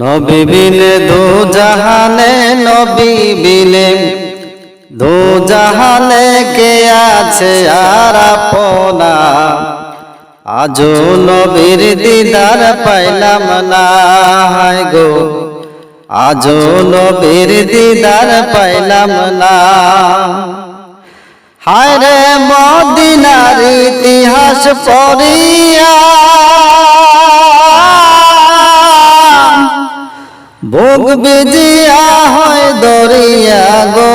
নবী বিলে দু জাহানে নবী বিলে দু জাহানে কে আছে আর আপনা? আজও নবীর দিদার পাইলাম না গো। আজও নবীর দিদার পাইলাম না। হায় রে মদিনার ইতিহাস পড়িয়া বুক বিজিয়া হয় দরিয়া গো।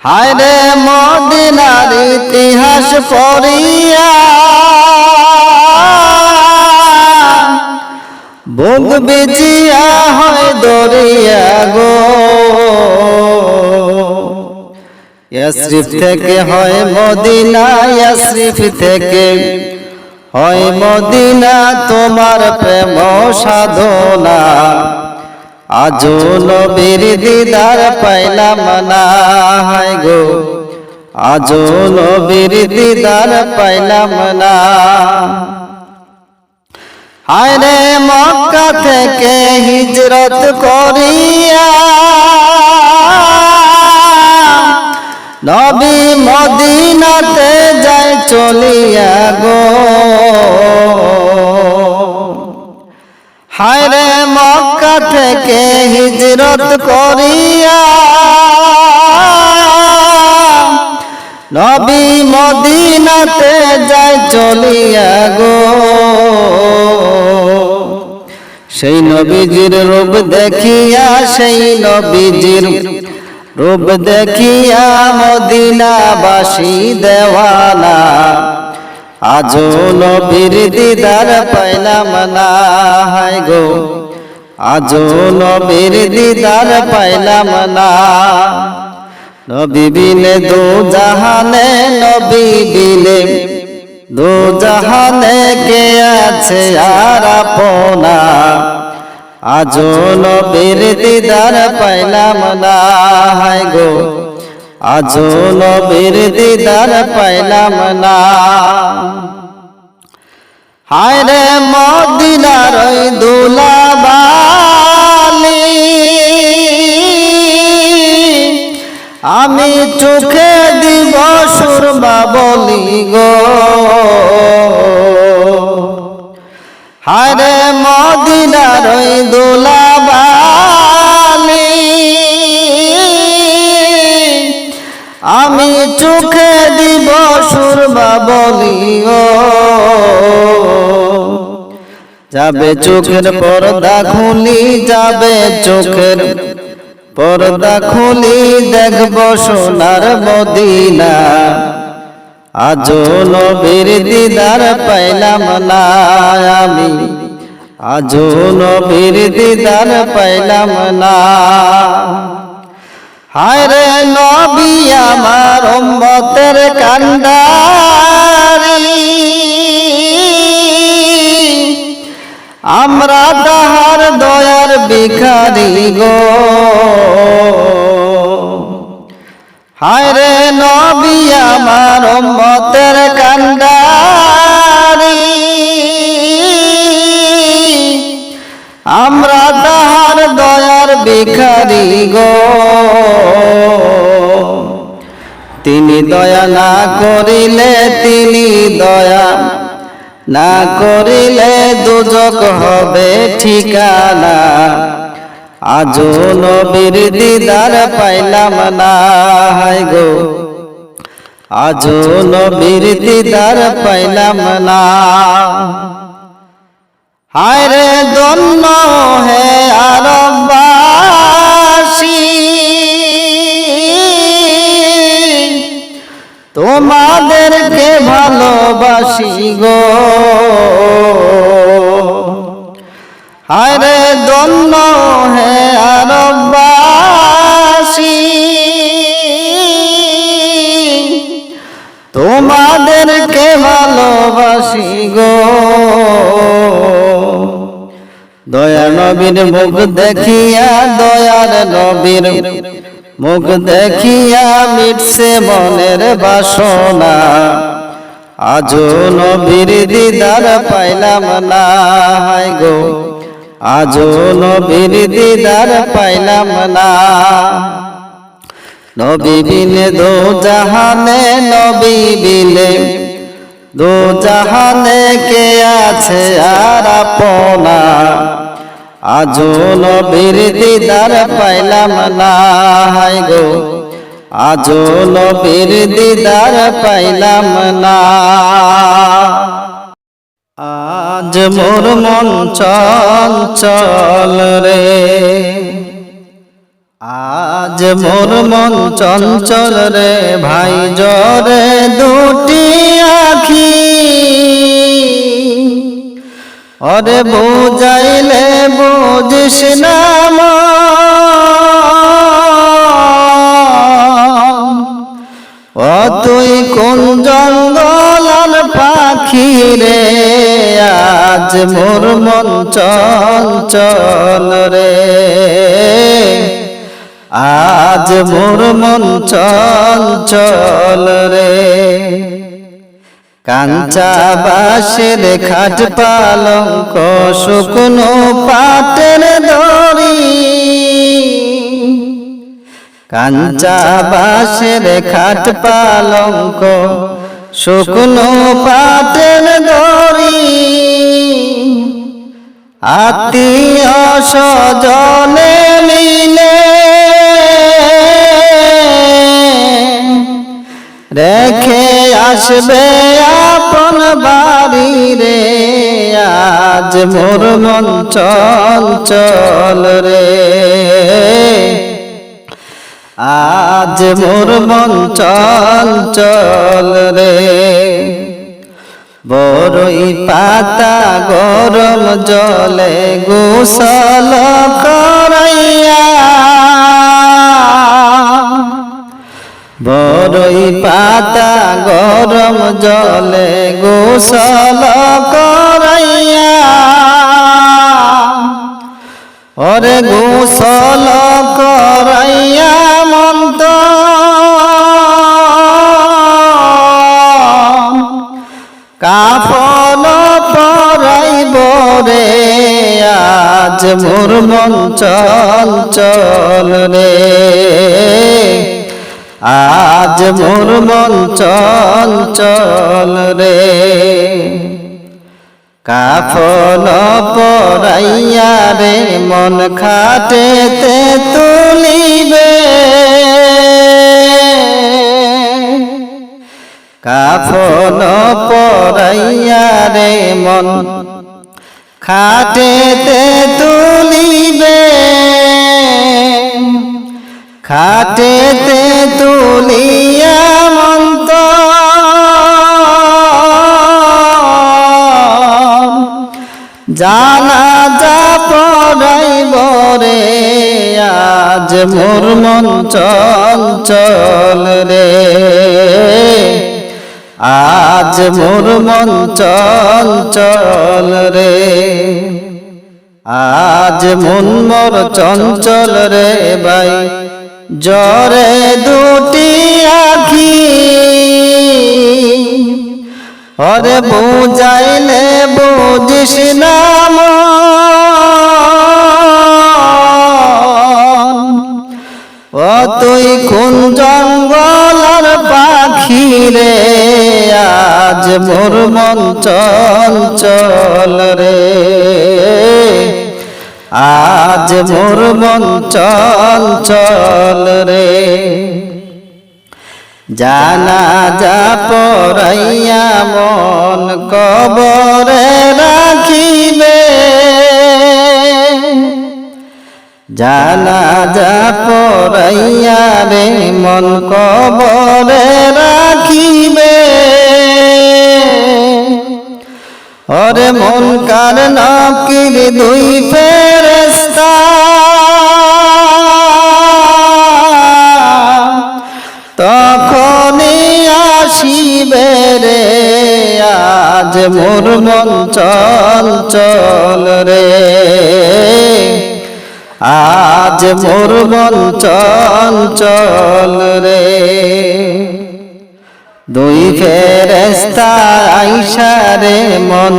হায় রে মদিনার ইতিহাস পড়িয়া। বুক বিজিয়া হয় দরিয়া গো। ইয়াসরিফ থেকে হয় মদিনা, ইয়াসরিফ থেকে হয় মদিনা, তোমার প্রেম সাধনা। আজও নবীর দিদার পাইলাম না গো। আজও নবীর দিদার পাইলাম না। হায় রে মক্কা থেকে হিজরত করিয়া নবী মদিনাতে যায় চলিয়া গো। হায় রে মক্কা থেকে হিজরত করিয়া নবী মদিনাতে যায় চলিয়া গো। সেই নবীজির রূপ দেখিয়া সেই নবীজির রূপ দেখিয়া মদিনাবাসী দেওয়ানা। আজও নবীর দিদার পাইলাম না, হায় গো। আজও নবীর দিদার পাইলাম না। নবী বিলে দু জাহানে নবী বিলে দু জাহানে কে আছে আর আপনা? আজও নবীর দিদার পাইলাম না গো। আজও নবীর দিদার পাইলাম না। হায় রে মদিনার দুলাবালি। আমি চোখে দিব সুরমা বলি গো। হায় রে মদিনার দুলাবালি। আমি চোখে দিব সুরমা বলি গো যাবে চোখের পর্দা খুলি, যাবে চোখের পর্দা খুলি, দেখব সোনার মদিনা। আজও নবীর দিদার পাইলাম না আমি। আজও নবীর দিদার পাইলাম না। হায় রে নবী, আমার উম্মতের কান্ডারি। আমরা তাহার দয়ার ভিখারি গো। তিনি দয়া না করিলে তিনি দয়া, না করিলে দুজক হবে ঠিকানা। আজও নবীর দিদার পাইলাম না, হায় গো। আজও নবীর দিদার পাইলাম না। হায় রে হে আরবাসী তোমাদেরকে ভালোবাসি গো। হায় রে দন্য হে আরবাসী তোমাদেরকে ভালোবাসি গো। দয়া নবীর মুখ দেখিয়া দয়ার নবীর মুখ দেখিয়া মিটছে মনের বাসনা। আজো নবীর দিদার পাইলাম না। গো আজো নবীর দিদার পাইলাম না। নবী বিনে দো জাহানে নবী বিনে দো জাহানে কে আছে আর আপনা। আজো নবীর দিদার পাইলাম না গো। আজো নবীর দিদার পাইলাম না। আজ মোর মন চঞ্চল রে। আজ মোর মন চঞ্চল রে, ভাই জরে দুটি আখি। অরে বুঝাইলে বুঝিস নাম ও তুই কোন জঙ্গলার পাখি রে? আজ মোর মন চঞ্চল রে। আজ মোর মন চঞ্চল রে। কাঞ্চা বাসের খাট পালঙ্ক শুকনো পাটের দড়ি। কাঞ্চা বাসের খাট পালঙ্ক শুকনো পাটের দড়ি। আত্মীয় স্বজনে মিলে রেখে আসবে বাড়ি রে, আজ মোর মন চঞ্চল রে। আজ মোর মন চঞ্চল রে। বড়ই পাতা গরম জলে গোসল করাইয়া। বড়ই পাতা গরম জলে গোসল করাইয়া। ওরে গোসল করাইয়া মন্ত কাফন পরাইব রে আজ মোর মন চঞ্চল রে। আজ মোর মন চঞ্চল রে। কাফন পরাইয়া রে, মন খাটেতে তুলিবে। কাফন পরাইয়া রে, মন খাটেতে তুলিবে। খাটেতে তুলিয়া মন্ত জানা যা পড়াইব রে, আজ মোর মন চঞ্চল রে। আজ মোর মন চঞ্চল রে। আজ মন মোর চঞ্চল রে ভাই। জরে দুটি আখি। হরে বুঝাইলে বুঝিস নাম ও তুই কোন জঙ্গলার পাখি রে? আজ মোর মন চঞ্চল রে। আজ মোর মন চঞ্চল রে। জানা যা পড়াইয়া মন কবরে রাখিবে। জানা যা পড়াইয়া রে মন কবরে রাখিবে। ওরে মন কার নকির দুই ফেরেস্তা তখনই আসিবে রে, আজ মোর মন চঞ্চল রে। আজ মোর মন চঞ্চল রে। দুই ফেরেস্তা আইসারে মন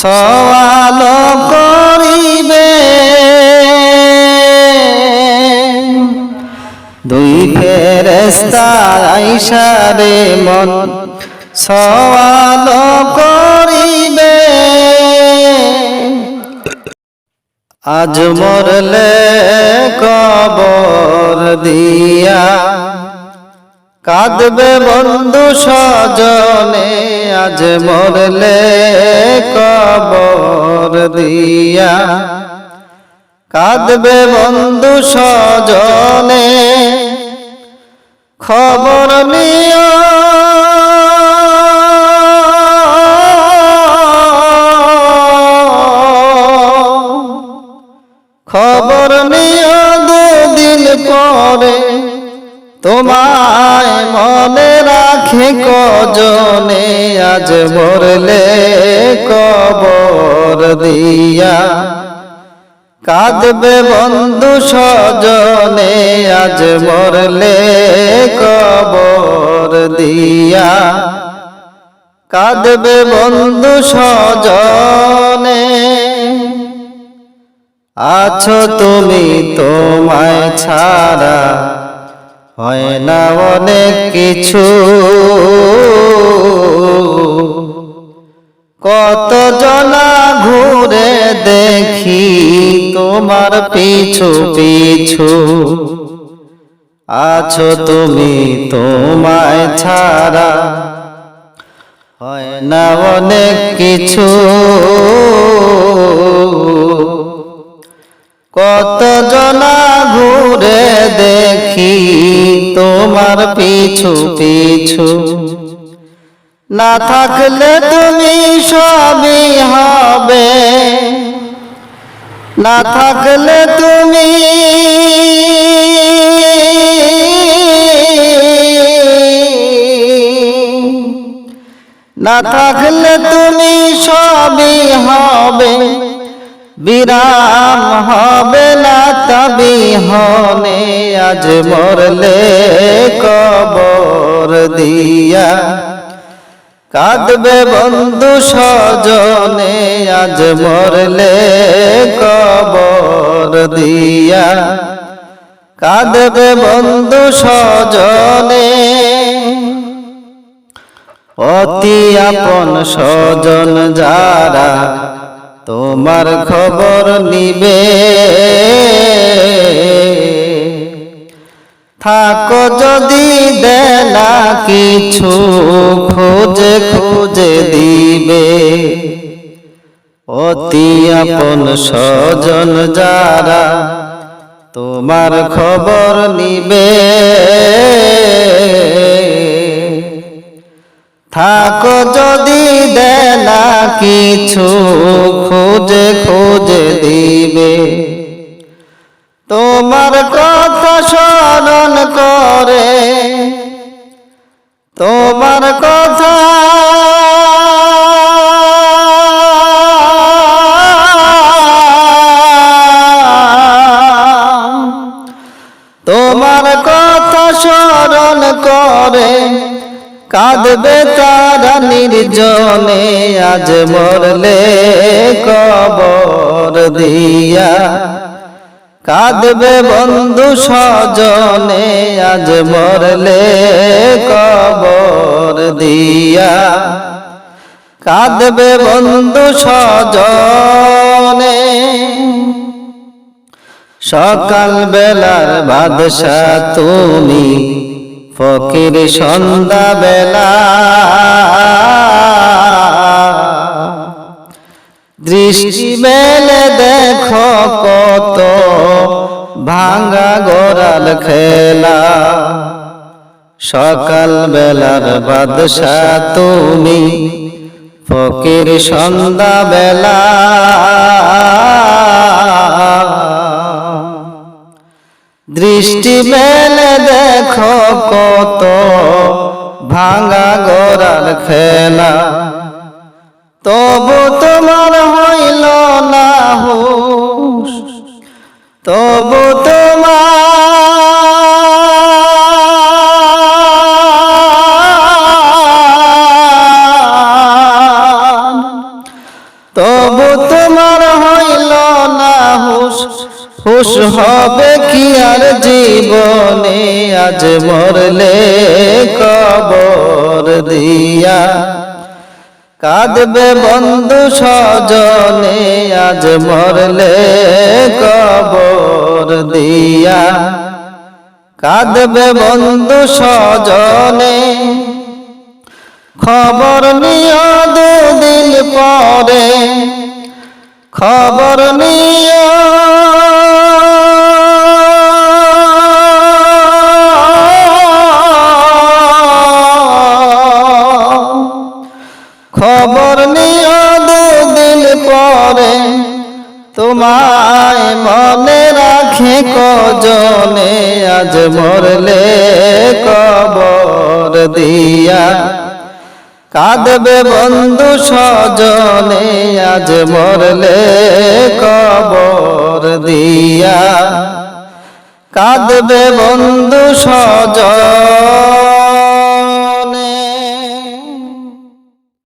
সওয়াল করিবে। দুই ফেরেস্তা আইসারে মন সওয়াল করিবে। আজ মরলে কবর দিয়া কাঁদবে বন্ধু সজনে আজ মরলে কবর দিয়া। কাঁদবে বন্ধু সজনে খবর নিও। খবর নিও দুদিন পরে তোমায় মনে রাখে কজনে, আজ মরলে কবর দিয়া। কাঁদবে বন্ধু সজনে আজ মরলে কবর দিয়া। কাঁদবে বন্ধু সজনে আছো তুমি তোমায় ছাড়া। হয় না অনেক কিছু। কত জনা ঘুরে দেখি তোমার পিছু পিছু। আছো তুমি তোমায় ছাড়া। হয় না অনেক কিছু। কত জনা ঘুরে দেখি তোমার পিছু পিছু। না থাকলে তুমি সবই হবে। না থাকলে তুমি না থাকলে তুমি সবই হবে। বিরাম হবে না তবি হনে আজ মরলে কবর দিয়া। কাঁদবে বন্ধু সজনে আজ মরলে কবর দিয়া। কাঁদবে বন্ধু সজনে অতি আপন সজন যারা তোমার খবর নিবে। থাকো যদি দেনা কিছু খোঁজে খোঁজে দিবে। অতি আপন সজন যারা তোমার খবর নিবে। থাকো যদি দেনা কিছু খোঁজে খোঁজে দিবে। তোমার কথা স্মরণ করে তোমার কথা কাঁদবে তারা নির্জনে, আজ মরলে কবর দিয়া। কাঁদবে বন্ধু সজনে আজ মরলে কবর দিয়া। কাঁদবে বন্ধু সজনে সকাল বেলার বাদশা তুমি ফকির সন্ধ্যা বেলা দৃষ্টি মেলে দেখো কত ভাঙ্গা গোড়াল খেলা। সকাল বেলার বাদশা তুমি ফকির সন্ধ্যা দৃষ্টি মেলে দেখো কত ভাঙা গোড়ার খেলা। কাঁদবে বন্ধু স্বজনে, আজ মরলে কবর দিয়া। কাঁদবে বন্ধু স্বজনে, খবর নিয়ে দুদিন পরে। খবর নিয়ে খবর নিয়ে দুদিন পরে। তোমায় মনে রাখে কজনে, আজ মরলে কবর দিয়া। কাঁদবে বন্ধু স্বজনে, আজ মরলে কবর দিয়া। কাঁদবে বন্ধু স্বজন